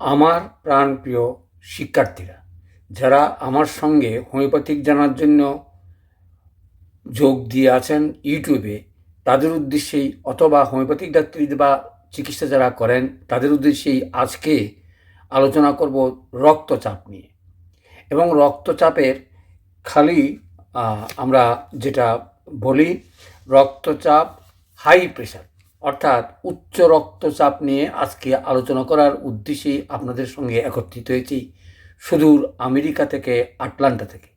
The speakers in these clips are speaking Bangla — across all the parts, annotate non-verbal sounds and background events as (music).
আমার প্রাণপ্রিয় শিক্ষার্থীরা, যারা আমার সঙ্গে হোমিওপ্যাথিক জানার জন্য যোগ দিয়ে আছেন ইউটিউবে, তাদের উদ্দেশ্যেই অথবা হোমিওপ্যাথিক ডাক্তারি বা চিকিৎসা যারা করেন, তাদের উদ্দেশ্যেই আজকে আলোচনা করব রক্তচাপ নিয়ে। এবং রক্তচাপের খালি আমরা যেটা বলি, রক্তচাপ হাই প্রেশার অর্থাৎ উচ্চ রক্তচাপ নিয়ে আজকে আলোচনা করার উদ্দেশ্যেই আপনাদের সঙ্গে একত্রিত হয়েছি সুদূর আমেরিকা থেকে আটলান্টা থেকে,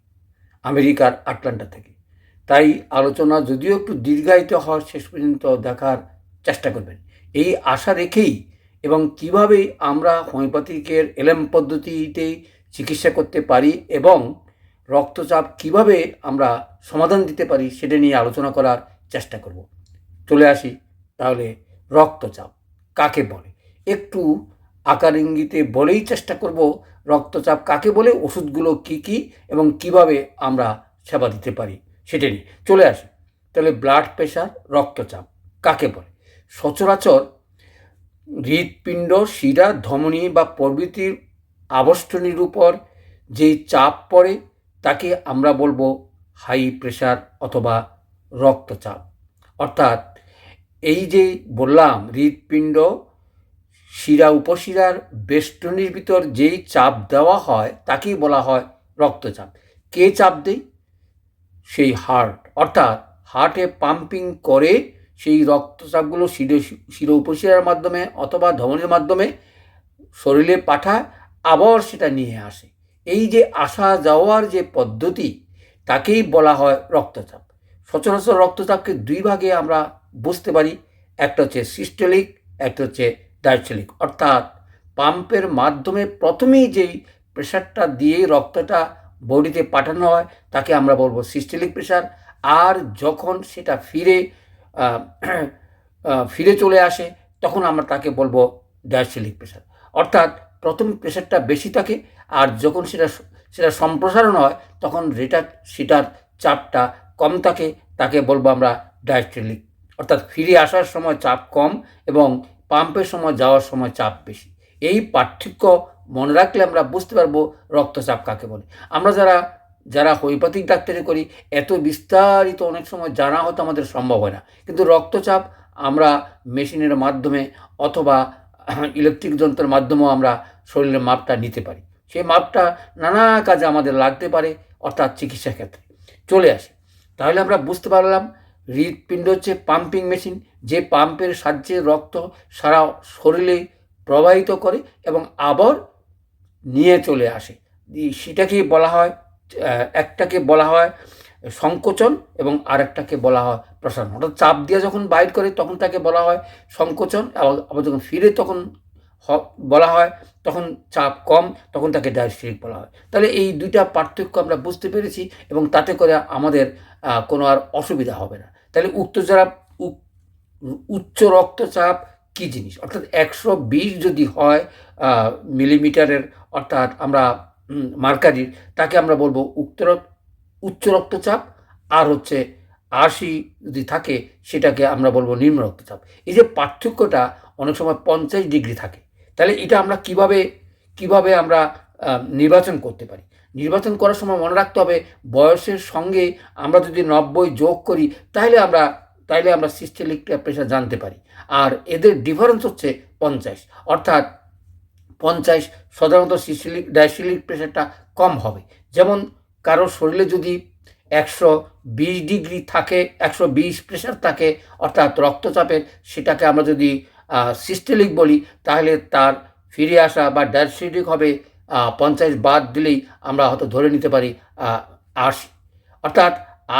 আমেরিকার আটলান্টা থেকে। তাই আলোচনা যদিও একটু দীর্ঘায়িত হয় শেষ পর্যন্ত দেখার চেষ্টা করবেন। এই আশা রেখেই এবং কীভাবে আমরা হোমিওপ্যাথিকের এলএম পদ্ধতিতে চিকিৎসা করতে পারি এবং রক্তচাপ কীভাবে আমরা সমাধান দিতে পারি সেটা নিয়ে আলোচনা করার চেষ্টা করব। চলে আসি তাহলে রক্তচাপ, কাকে বলে? একটু আকার ইঙ্গিতে বলেই চেষ্টা করব রক্তচাপ কাকে বলে, ওষুধগুলো কি কি এবং কীভাবে আমরা সেবা দিতে পারি সেটা নিয়ে। চলে আসি। তাহলে ব্লাড প্রেশার রক্তচাপ, কাকে বলে? সচরাচর হৃৎপিণ্ড, শিরা, ধমনী বা প্রভৃতির আবষ্টনীর উপর যেই চাপ পড়ে তাকে আমরা বলব হাই প্রেশার অথবা রক্তচাপ। অর্থাৎ এই যে বললাম, হৃৎপিণ্ড, শিরা, উপশিরার বেষ্টনীর ভিতর যেই চাপ দেওয়া হয়, তাকেই বলা হয় রক্তচাপ। কে চাপ দেয়? সেই হার্ট। অর্থাৎ হার্টে পাম্পিং করে সেই রক্তচাপগুলো শিরে, শিরো, উপশিরার মাধ্যমে অথবা ধমনের মাধ্যমে শরীরে পাঠায়, আবার সেটা নিয়ে আসে। এই যে আসা যাওয়ার যে পদ্ধতি, তাকেই বলা হয় রক্তচাপ। সচরাচর রক্তচাপকে দুই ভাগে আমরা বুঝতে পারি, একটা হচ্ছে সিস্টোলিক একটা হচ্ছে ডায়স্টোলিক অর্থাৎ পাম্পের মাধ্যমে প্রথমেই যেই প্রেশারটা দিয়ে রক্তটা বডিতে পাঠানো হয়, তাকে আমরা বলব সিস্টোলিক প্রেশার। আর যখন সেটা ফিরে (clears throat) ফিরে চলে আসে, তখন আমরা তাকে বলব ডায়াস্টোলিক প্রেশার। অর্থাৎ প্রথম প্রেশারটা বেশি থাকে, আর যখন সেটা সেটা সম্প্রসারণ হয়, তখন রেটা সেটার চাপটা কম থাকে, তাকে বলব আমরা ডায়াস্টোলিক অর্থাৎ ফিরে আসার সময় চাপ কম এবং পাম্পের সময় যাওয়ার সময় চাপ বেশি। এই পার্থক্য মনে রাখলে আমরা বুঝতে পারব রক্তচাপ কাকে বলে। আমরা যারা যারা হোমিওপ্যাথিক ডাক্তারি করি, এত বিস্তারিত অনেক সময় জানা হতো আমাদের সম্ভব হয় না। কিন্তু রক্তচাপ আমরা মেশিনের মাধ্যমে অথবা ইলেকট্রিক যন্ত্রের মাধ্যমেও আমরা শরীরের মাপটা নিতে পারি। সেই মাপটা নানা কাজে আমাদের লাগতে পারে অর্থাৎ চিকিৎসা ক্ষেত্রে। চলে আসে। তাহলে আমরা বুঝতে পারলাম হৃৎপিণ্ড হচ্ছে পাম্পিং মেশিন যে পাম্পের সাহায্যে রক্ত সারা শরীরে প্রবাহিত করে এবং আবার নিয়ে চলে আসে। সেটাকে বলা হয় একটাকে বলা হয় সংকোচন এবং আরেকটাকে বলা হয় প্রসারণ অর্থাৎ চাপ দিয়ে যখন বাইর করে তখন তাকে বলা হয় সংকোচন, আবার আবার যখন ফিরে তখন বলা হয় তখন চাপ কম, তখন তাকে ডায়াস্ট্রিক বলা হয়। তাহলে এই দুইটা পার্থক্য আমরা বুঝতে পেরেছি এবং তাতে করে আমাদের কোনো আর অসুবিধা হবে না। তাহলে যারা উচ্চ রক্তচাপ কী জিনিস? অর্থাৎ একশো বিশ যদি হয় মিলিমিটারের অর্থাৎ আমরা মার্কারির, তাকে আমরা বলব উক্ত উচ্চ রক্তচাপ। আর হচ্ছে আশি যদি থাকে, সেটাকে আমরা বলব নিম্ন রক্তচাপ। এই যে পার্থক্যটা অনেক সময় পঞ্চাশ ডিগ্রি থাকে। তাহলে এটা আমরা কীভাবে কীভাবে আমরা নির্বাচন করতে পারি। নির্বাচন করার সময় মনে রাখতে হবে, বয়সের সঙ্গে আমরা যদি নব্বই যোগ করি, তাহলে আমরা তাইলে আমরা সিস্টেলিক প্রেশার জানতে পারি। আর এদের ডিফারেন্স হচ্ছে পঞ্চাশ। অর্থাৎ পঞ্চাশ সাধারণত সিস্টেলিক ডায়াস্টিলিক প্রেশারটা কম হবে। যেমন কারও শরীরে যদি একশো বিশ ডিগ্রি থাকে, একশো বিশ প্রেশার থাকে, অর্থাৎ রক্তচাপের, সেটাকে আমরা যদি সিস্টেলিক বলি, তাহলে তার ফিরে আসা বা ডায়াস্টিলিক হবে পঞ্চাশ বাদ দিলেই আমরা হয়তো ধরে নিতে পারি আশি। অর্থাৎ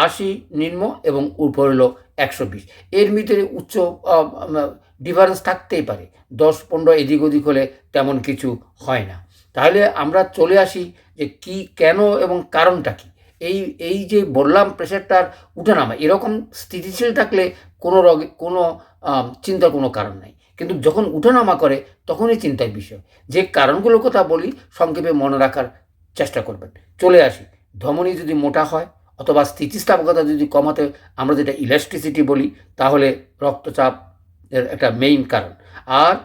আশি নিম্ন এবং উপর হলো একশো বিশ। এর ভিতরে উচ্চ ডিফারেন্স থাকতেই পারে। দশ পনেরো এদিক ওদিক হলে তেমন কিছু হয় না। তাহলে আমরা চলে আসি যে কি, কেন এবং কারণটা কি? এই এই যে বললাম প্রেশারটার উঠানামা, এরকম স্থিতিশীল থাকলে কোনো রোগে, কোনো চিন্তার কোনো কারণ নাই। কিন্তু যখন উঠানামা করে, তখনই চিন্তার বিষয়। যে কারণগুলোর কথা বলি, সংক্ষেপে মনে রাখার চেষ্টা করবেন। চলে আসি। ধমনী যদি মোটা হয় অথবা স্থিতিস্থাপকতা যদি কমাতে আমরা যেটা ইলাস্টিসিটি বলি, তাহলে রক্তচাপ এর একটা মেইন কারণ। আর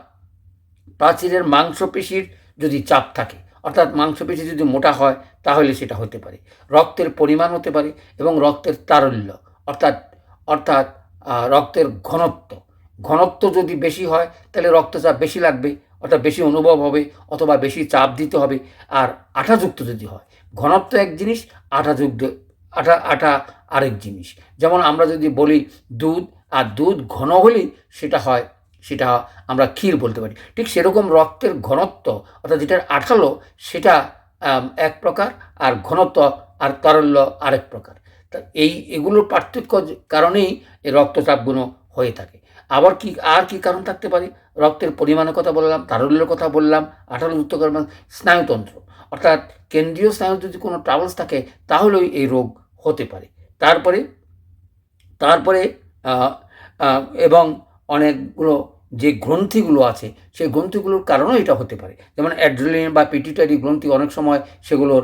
প্রাচীরের মাংসপেশির যদি চাপ থাকে, অর্থাৎ মাংসপেশি যদি মোটা হয়, তাহলে সেটা হতে পারে। রক্তের পরিমাণ হতে পারে এবং রক্তের তারল্য, অর্থাৎ অর্থাৎ রক্তের ঘনত্ব। ঘনত্ব যদি বেশি হয়, তাহলে রক্তচাপ বেশি লাগবে, অর্থাৎ বেশি অনুভব হবে, অথবা বেশি চাপ দিতে হবে। আর আঠাযুক্ত যদি হয়, ঘনত্ব এক জিনিস, আঠাযুক্ত, আঠা আঠা আরেক জিনিস। যেমন আমরা যদি বলি দুধ, আর দুধ ঘন হলেই সেটা হয়, সেটা আমরা ক্ষীর বলতে পারি। ঠিক সেরকম রক্তের ঘনত্ব, অর্থাৎ যেটার আঠালো, সেটা এক প্রকার, আর ঘনত্ব, আর তারল্য আরেক প্রকার। তা এই, এগুলোর পার্থক্য কারণেই এই রক্তচাপগুলো হয়ে থাকে। আবার কি আর কি কারণ থাকতে পারে? রক্তের পরিমাণের কথা বললাম তারল্যের কথা বললাম আঠারো যুক্ত কারণ স্নায়ুতন্ত্র। অর্থাৎ কেন্দ্রীয় স্নায়ু যদি কোনো ট্রাভেলস থাকে তাহলেও এই রোগ হতে পারে। তারপরে তারপরে এবং অনেকগুলো যে গ্রন্থিগুলো আছে সেই গ্রন্থিগুলোর কারণেও এটা হতে পারে। যেমন অ্যাড্রিলিন বা পিটিটারি গ্রন্থি অনেক সময় সেগুলোর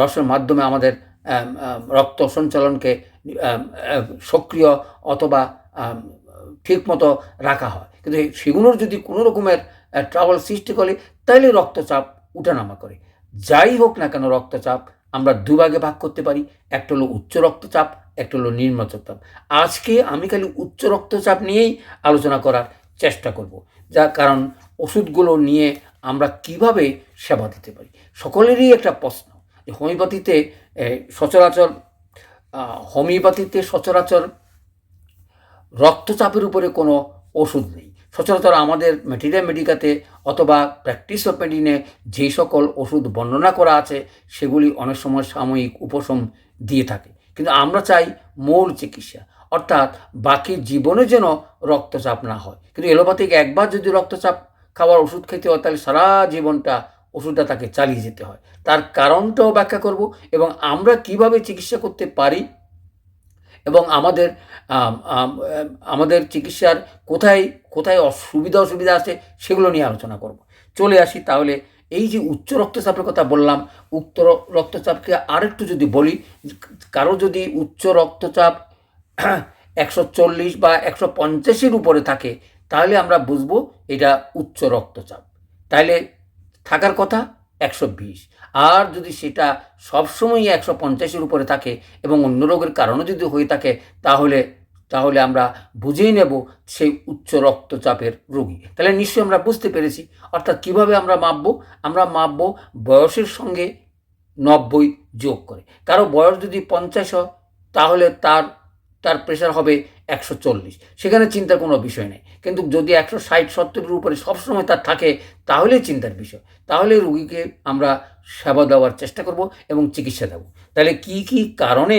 রসের মাধ্যমে আমাদের আম, আম, রক্ত সঞ্চালনকে সক্রিয় অথবা ঠিকমতো রাখা হয়। কিন্তু সেগুলোর যদি কোনো রকমের ট্রাভেল সৃষ্টি করে তাহলে রক্তচাপ উঠানামা করে। যাই হোক না কেন রক্তচাপ, আমরা দুভাগে ভাগ করতে পারি। একটা হলো উচ্চ রক্তচাপ, একটা হলো নিম্ন রক্তচাপ আজকে আমি খালি উচ্চ রক্তচাপ নিয়েই আলোচনা করার চেষ্টা করব যা কারণ ওষুধগুলো নিয়ে আমরা কীভাবে সেবা দিতে পারি। সকলেরই একটা প্রশ্ন হোমিওপ্যাথিতে সচরাচর হোমিওপ্যাথিতে সচরাচর রক্তচাপের উপরে কোনো ওষুধ নেই। সচরাচর আমাদের মেটেরিয়া মেডিকাতে অথবা প্র্যাকটিস অফ মেডিনে যে সকল ওষুধ বর্ণনা করা আছে, সেগুলি অনেক সময় সাময়িক উপশম দিয়ে থাকে। কিন্তু আমরা চাই মূল চিকিৎসা, অর্থাৎ বাকি জীবনে যেন রক্তচাপ না হয়। কিন্তু এলোপ্যাথিক একবার যদি রক্তচাপ খাওয়ার ওষুধ খেতে হয়, তাহলে সারা জীবনটা ওষুধটা তাকে চালিয়ে যেতে হয়। তার কারণটাও ব্যাখ্যা করব এবং আমরা কীভাবে চিকিৎসা করতে পারি এবং আমাদের আম, আম, আম, আমাদের চিকিৎসার কোথায় কোথায় অসুবিধা অসুবিধা আছে সেগুলো নিয়ে আলোচনা করব। চলে আসি তাহলে এই যে উচ্চ রক্তচাপের কথা বললাম র- রক্তচাপকে আরেকটু যদি বলি কারও যদি উচ্চ রক্তচাপ (clears throat) একশো চল্লিশ বা একশো পঞ্চাশের উপরে থাকে তাহলে আমরা বুঝব এটা উচ্চ রক্তচাপ। তাহলে থাকার কথা একশো বিশ। আর যদি সেটা সবসময়ই একশো পঞ্চাশের উপরে থাকে এবং অন্য রোগের কারণে যদি হয়ে থাকে, তাহলে তাহলে আমরা বুঝেই নেব সেই উচ্চ রক্তচাপের রোগী। তাহলে নিশ্চয়ই আমরা বুঝতে পেরেছি। অর্থাৎ কীভাবে আমরা মাপবো? আমরা মাপবো বয়সের সঙ্গে নব্বই যোগ করে। কারও বয়স যদি পঞ্চাশ হয়, তাহলে তার তার প্রেশার হবে একশো চল্লিশ। সেখানে চিন্তার কোনো বিষয় নেই। কিন্তু যদি একশো ষাট, সত্তরের উপরে সবসময় তার থাকে তাহলে চিন্তার বিষয়। তাহলে রুগীকে আমরা সেবা দেওয়ার চেষ্টা করব এবং চিকিৎসা দেব। তাহলে কি কি কারণে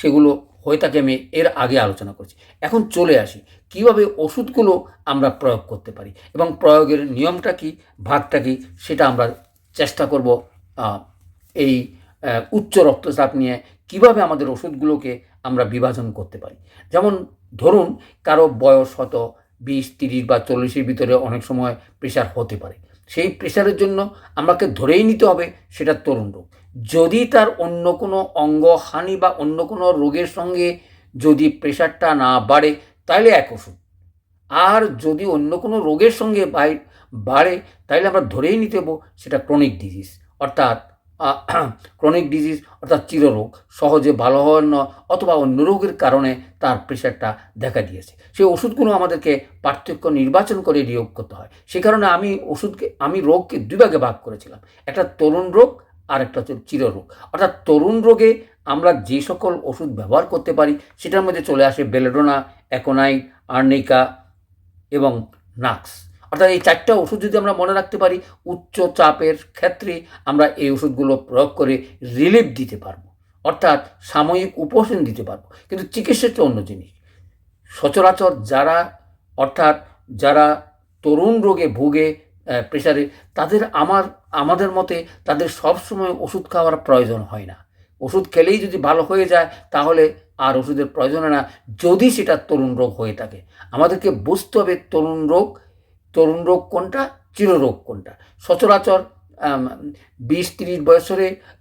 সেগুলো হয়ে থাকে আমি এর আগে আলোচনা করছি। এখন চলে আসি। কীভাবে ওষুধগুলো আমরা প্রয়োগ করতে পারি এবং প্রয়োগের নিয়মটা কি, ভাগটা কি, সেটা আমরা চেষ্টা করব এই উচ্চ রক্তচাপ নিয়ে কীভাবে আমাদের ওষুধগুলোকে আমরা বিভাজন করতে পারি। যেমন ধরুন কারও বয়স হয়তো বিশ, তিরিশ বা চল্লিশের ভিতরে অনেক সময় প্রেশার হতে পারে। সেই প্রেশারের জন্য আমাকে ধরেই নিতে হবে সেটা তরুণ রোগ। যদি তার অন্য কোনো অঙ্গহানি বা অন্য কোনো রোগের সঙ্গে যদি প্রেশারটা না বাড়ে, তাহলে এক ওষুধ। আর যদি অন্য কোনো রোগের সঙ্গে বাড়ে, তাহলে আমরা ধরেই নিতে সেটা ক্রনিক ডিজিজ অর্থাৎ ক্রনিক ডিজিজ অর্থাৎ চিররোগ সহজে ভালো হওয়ার অথবা অন্য রোগের কারণে তার প্রেশারটা দেখা দিয়েছে। সেই ওষুধগুলো আমাদেরকে পার্থক্য নির্বাচন করে নিয়োগ করতে হয়। সে কারণে আমি ওষুধকে, আমি রোগকে দুই ভাগে ভাগ করেছিলাম। একটা তরুণ রোগ আর একটা হচ্ছে চিররোগ। অর্থাৎ তরুণ রোগে আমরা যে সকল ওষুধ ব্যবহার করতে পারি, সেটার মধ্যে চলে আসে বেলেডোনা, অ্যাকোনাইট, আর্নিকা এবং নাক্স। অর্থাৎ এই চারটা ওষুধ যদি আমরা মনে রাখতে পারি উচ্চ চাপের ক্ষেত্রে আমরা এই ওষুধগুলো প্রয়োগ করে রিলিফ দিতে পারব। অর্থাৎ সাময়িক উপশম দিতে পারব। কিন্তু চিকিৎসাটা অন্য জিনিস। সচরাচর যারা অর্থাৎ যারা তরুণ রোগে ভুগে আহ, প্রেসারে তাদের আমার আমাদের মতে তাদের সব সময় ওষুধ খাওয়ার প্রয়োজন হয় না। ওষুধ খেলেই যদি ভালো হয়ে যায় তাহলে আর ওষুধের প্রয়োজন হয় না যদি সেটা তরুণ রোগ হয়ে থাকে। আমাদেরকে বুঝতে হবে তরুণ রোগ তরুণ রোগ কোনটা? চিররোগ কোনটা? সচরাচর বিশ তিরিশ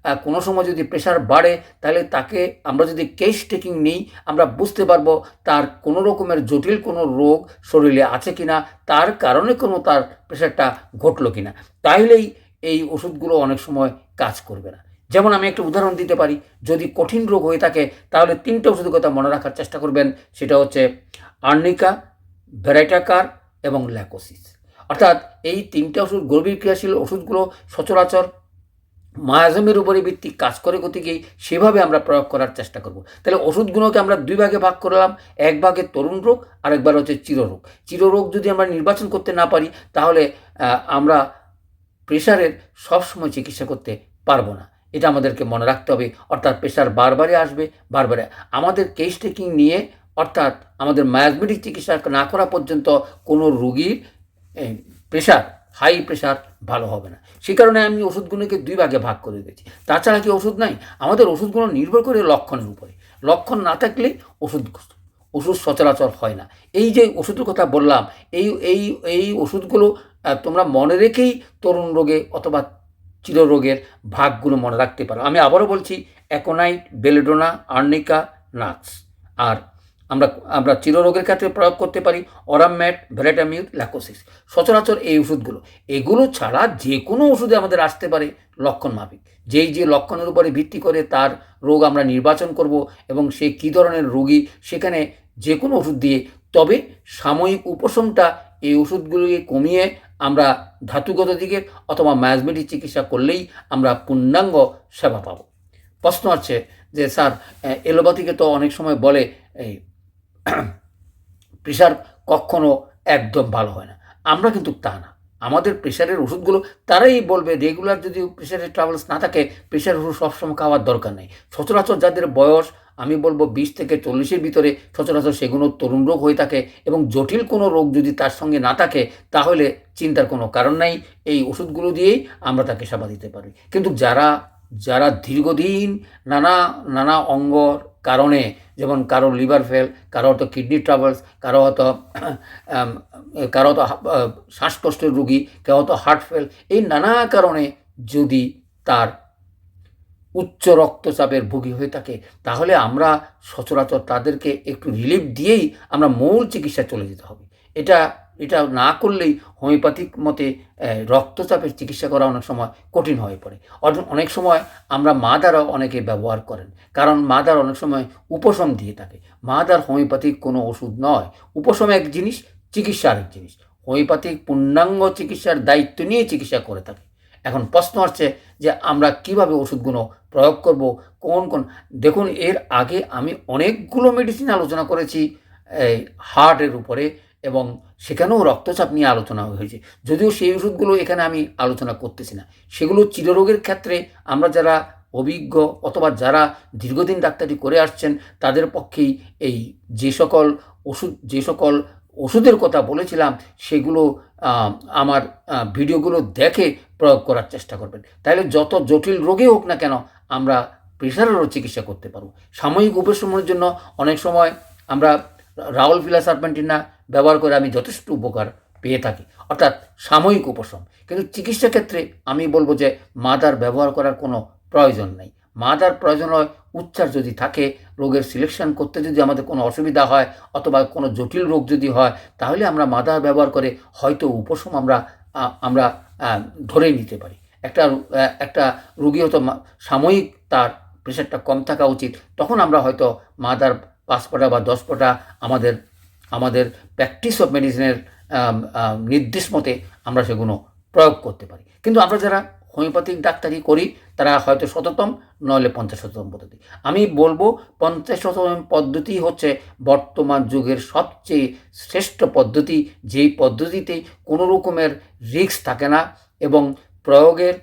আহ, কোনো সময় যদি প্রেশার বাড়ে তাহলে তাকে আমরা যদি কেস টেকিং নিই আমরা বুঝতে পারব তার কোনো রকমের জটিল কোনো রোগ শরীরে আছে কিনা তার কারণে কোনো তার প্রেশারটা ঘটলো কি না তাইলেই এই ওষুধগুলো অনেক সময় কাজ করবে না। যেমন আমি একটা উদাহরণ দিতে পারি যদি কঠিন রোগ হয়ে থাকে তাহলে তিনটে ওষুধের কথা মনে রাখার চেষ্টা করবেন সেটা হচ্ছে আর্নিকা ভ্যারাইটাকার এবং ল্যাকোসিস। অর্থাৎ এই তিনটে ওষুধ গর্ভীর ক্রিয়াশীল ওষুধগুলো সচরাচর মায়াজমের উপরে ভিত্তিক কাজ করে গতিকে সেভাবে আমরা প্রয়োগ করার চেষ্টা করব। তাহলে ওষুধগুলোকে আমরা দুই ভাগে ভাগ করলাম, এক ভাগে তরুণ রোগ আর একবার হচ্ছে চিররোগ। চিররোগ যদি আমরা নির্বাচন করতে না পারি, তাহলে আমরা প্রেশারের সবসময় চিকিৎসা করতে পারব না। এটা আমাদেরকে মনে রাখতে হবে। অর্থাৎ প্রেশার বারবারই আসবে বারবারে আমাদের কেস টেকিং নিয়ে অর্থাৎ আমাদের মায়াজমেটিক চিকিৎসা না করা পর্যন্ত কোনো রুগীর প্রেশার হাই প্রেশার ভালো হবে না। সেই কারণে আমি ওষুধগুলোকে দুই ভাগে ভাগ করে দিয়েছি। তাছাড়া কি ওষুধ নাই? আমাদের ওষুধগুলো নির্ভর করে লক্ষণের উপরে। লক্ষণ না থাকলে ওষুধ ওষুধ সচরাচর হয় না। এই যে ওষুধের কথা বললাম, এই এই এই ওষুধগুলো তোমরা মনে রেখেই তরুণ রোগে অথবা চিররোগের ভাগগুলো মনে রাখতে পারো। আমি আবারও বলছি, অ্যাকোনাইট, বেলেডোনা, আর্নিকা নাক্স আর আমরা আমরা চিররোগের ক্ষেত্রে প্রয়োগ করতে পারি অরামম্যাট ভ্যারাটামিউট ল্যাকোসিস। সচরাচর এই ওষুধগুলো, এগুলো ছাড়া যে কোনো ওষুধে আমাদের আসতে পারে লক্ষণ মাফিক। যেই যে লক্ষণের উপরে ভিত্তি করে তার রোগ আমরা নির্বাচন করব এবং সে কী ধরনের রোগী সেখানে যে কোনো ওষুধ দিয়ে, তবে সাময়িক উপশমটা এই ওষুধগুলিকে কমিয়ে আমরা ধাতুগত দিকের অথবা ম্যাজমেটিক চিকিৎসা করলেই আমরা পূর্ণাঙ্গ সেবা পাব। প্রশ্ন আছে যে, স্যার এলোপ্যাথিকে তো অনেক সময় বলে, এই (clears throat) প্রেশার কখনো একদম ভালো হয় না। আমরা কিন্তু তা না। আমাদের প্রেশারের ওষুধগুলো, তারাই বলবে রেগুলার যদি প্রেশারের ট্রাভেলস না থাকে প্রেশার ওষুধ সবসময় খাওয়ার দরকার নেই। সচরাচর যাদের বয়স, আমি বলব বিশ থেকে চল্লিশের ভিতরে, সচরাচর সেগুলো তরুণ রোগ হয়ে থাকে এবং জটিল কোনো রোগ যদি তার সঙ্গে না থাকে, তাহলে চিন্তার কোনো কারণ নাই। এই ওষুধগুলো দিয়েই আমরা তাকে সেবা দিতে পারি। কিন্তু যারা যারা দীর্ঘদিন নানা নানা অঙ্গর কারণে যেমন কারও লিভার ফেল, কারও হয়তো কিডনি ট্রাভেলস, কারও হয়তো কারও হয়তো শ্বাসকষ্টের রুগী, কেউ হয়তো হার্ট ফেল, এই নানা কারণে যদি তার উচ্চ রক্তচাপের ভুগী হয়ে থাকে, তাহলে আমরা সচরাচর তাদেরকে একটু রিলিফ দিয়েই আমরা মূল চিকিৎসা চলে যেতে হবে। এটা এটা না করলেই হোমিওপ্যাথিক মতে রক্তচাপের চিকিৎসা করা অনেক সময় কঠিন হয়ে পড়ে। অনেক সময় আমরা মাদারও অনেকে ব্যবহার করেন, কারণ মাদার অনেক সময় উপশম দিয়ে থাকে। মাদার হোমিওপ্যাথিক কোনো ওষুধ নয়, উপশম এক জিনিস, চিকিৎসা আরেক জিনিস। হোমিওপ্যাথিক পূর্ণাঙ্গ চিকিৎসার দায়িত্ব নিয়ে চিকিৎসা করে থাকে। এখন প্রশ্ন হচ্ছে যে আমরা কীভাবে ওষুধগুলো প্রয়োগ করব, কোন কোন? দেখুন, এর আগে আমি অনেকগুলো মেডিসিন আলোচনা করেছি হার্টের উপরে এবং সেখানেও রক্তচাপ নিয়ে আলোচনা হয়েছে। যদিও সেই ওষুধগুলো এখানে আমি আলোচনা করতেছি না। সেগুলো চিররোগের ক্ষেত্রে আমরা যারা অভিজ্ঞ অথবা যারা দীর্ঘদিন ডাক্তারি করে আসছেন, তাদের পক্ষেই এই যে সকল ওষুধ, যে সকল ওষুধের কথা বলেছিলাম, সেগুলো আমার ভিডিওগুলো দেখে প্রয়োগ করার চেষ্টা করবেন। তাহলে যত জটিল রোগে হোক না কেন, আমরা প্রেশারেরও চিকিৎসা করতে পারব। সাময়িক উপশমের জন্য অনেক সময় আমরা রাউল ফিলা সার্পেন্টিনা ব্যবহার করে আমি যথেষ্ট উপকার পেয়ে থাকি। অর্থাৎ সাময়িক উপশম। কিন্তু চিকিৎসা ক্ষেত্রে আমি বলব যে মাদার ব্যবহার করার কোনো প্রয়োজন নেই। মাদার প্রয়োজন হয় উচ্চার যদি থাকে রোগের সিলেকশন করতে যদি আমাদের কোনো অসুবিধা হয় অথবা কোনো জটিল রোগ যদি হয় তাহলে আমরা মাদার ব্যবহার করে হয়তো উপশম আমরা আমরা আ, ধরেই নিতে পারি। একটা একটা রুগী হয়তো সাময়িক তার প্রেশারটা কম থাকা উচিত তখন আমরা হয়তো মাদার পাঁচ ফোঁটা বা দশ ফোঁটা আমাদের আমাদের প্র্যাকটিস অফ মেডিসিনের নির্দেশ মতে আমরা সেগুলো প্রয়োগ করতে পারি। কিন্তু আমরা যারা হোমিওপ্যাথিক ডাক্তারি করি, তারা হয়তো শততম নইলে পঞ্চাশ শততম পদ্ধতি। আমি বলব, পঞ্চাশ শততম পদ্ধতি হচ্ছে বর্তমান যুগের সবচেয়ে শ্রেষ্ঠ পদ্ধতি। যেই পদ্ধতিতে কোনো রকমের রিস্ক থাকে না এবং প্রয়োগের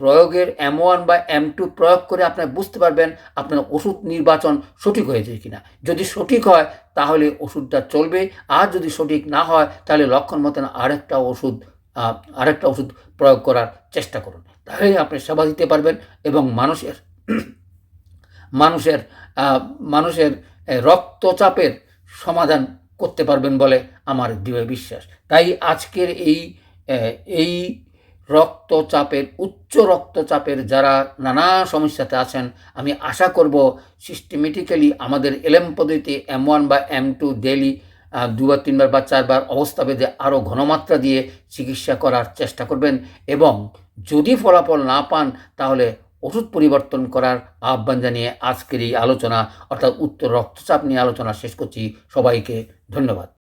প্রয়োগের এম ওয়ান বা এম টু প্রয়োগ করে আপনার বুঝতে পারবেন আপনার ওষুধ নির্বাচন সঠিক হয়েছে কিনা। যদি সঠিক হয়, তাহলে ওষুধটা চলবে। আর যদি সঠিক না হয়, তাহলে লক্ষণ মতন আরেকটা ওষুধ আরেকটা ওষুধ প্রয়োগ করার চেষ্টা করুন। তাহলে আপনি সেবা দিতে পারবেন এবং মানুষের মানুষের মানুষের রক্তচাপের সমাধান করতে পারবেন বলে আমার দৃঢ় বিশ্বাস। তাই আজকের এই এই রক্তচাপের, উচ্চ রক্তচাপের যারা নানা সমস্যাতে আছেন, আমি আশা করব সিস্টেমেটিক্যালি আমাদের এলএম পদ্ধতিতে এম ওয়ান বা এম টু ডেলি দুবার, তিনবার বা চারবার অবস্থা ভেদে আরও ঘনমাত্রা দিয়ে চিকিৎসা করার চেষ্টা করবেন এবং যদি ফলাফল না পান, তাহলে ওষুধ পরিবর্তন করার আহ্বান জানিয়ে আজকের এই আলোচনা, অর্থাৎ উত্তর রক্তচাপ নিয়ে আলোচনা শেষ করছি। সবাইকে ধন্যবাদ।